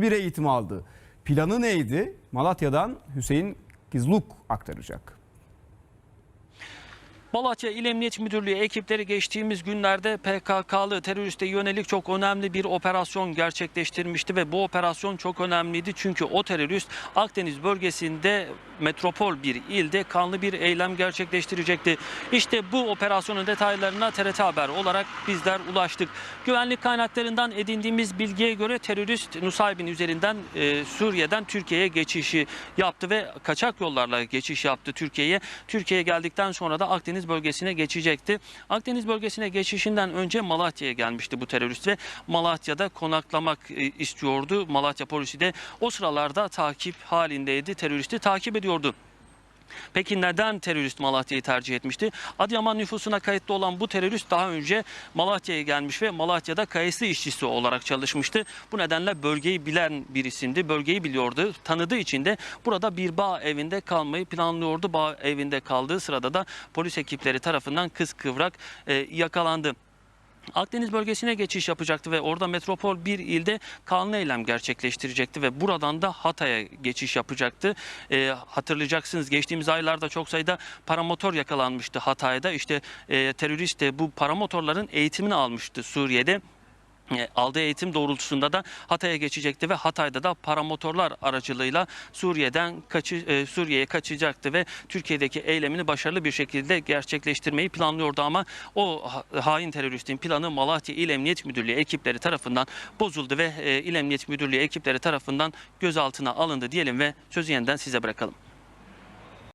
bir eğitim aldı. Planı neydi? Malatya'dan Hüseyin Gizluk aktaracak. Malatya İl Emniyet Müdürlüğü ekipleri geçtiğimiz günlerde PKK'lı teröriste yönelik çok önemli bir operasyon gerçekleştirmişti ve bu operasyon çok önemliydi çünkü o terörist Akdeniz bölgesinde metropol bir ilde kanlı bir eylem gerçekleştirecekti. İşte bu operasyonun detaylarına TRT Haber olarak bizler ulaştık. Güvenlik kaynaklarından edindiğimiz bilgiye göre terörist Nusaybin üzerinden e, Suriye'den Türkiye'ye geçişi yaptı ve kaçak yollarla geçiş yaptı Türkiye'ye. Türkiye'ye geldikten sonra da Akdeniz bölgesine geçecekti. Akdeniz bölgesine geçişinden önce Malatya'ya gelmişti bu terörist ve Malatya'da konaklamak e, istiyordu. Malatya polisi de o sıralarda takip halindeydi. Teröristi takip ediyordu. Peki neden terörist Malatya'yı tercih etmişti? Adıyaman nüfusuna kayıtlı olan bu terörist daha önce Malatya'ya gelmiş ve Malatya'da kayısı işçisi olarak çalışmıştı. Bu nedenle bölgeyi bilen birisindi. Bölgeyi biliyordu. Tanıdığı için de burada bir bağ evinde kalmayı planlıyordu. Bağ evinde kaldığı sırada da polis ekipleri tarafından kız kıvrak e, yakalandı. Akdeniz bölgesine geçiş yapacaktı ve orada metropol bir ilde kanlı eylem gerçekleştirecekti ve buradan da Hatay'a geçiş yapacaktı. Ee, hatırlayacaksınız geçtiğimiz aylarda çok sayıda paramotor yakalanmıştı Hatay'da. İşte e, terörist de bu paramotorların eğitimini almıştı Suriye'de. E, Aldığı eğitim doğrultusunda da Hatay'a geçecekti ve Hatay'da da paramotorlar aracılığıyla Suriye'den kaçı, e, Suriye'ye kaçacaktı ve Türkiye'deki eylemini başarılı bir şekilde gerçekleştirmeyi planlıyordu ama o ha- hain teröristin planı Malatya İl Emniyet Müdürlüğü ekipleri tarafından bozuldu ve e, İl Emniyet Müdürlüğü ekipleri tarafından gözaltına alındı diyelim ve sözü yeniden size bırakalım.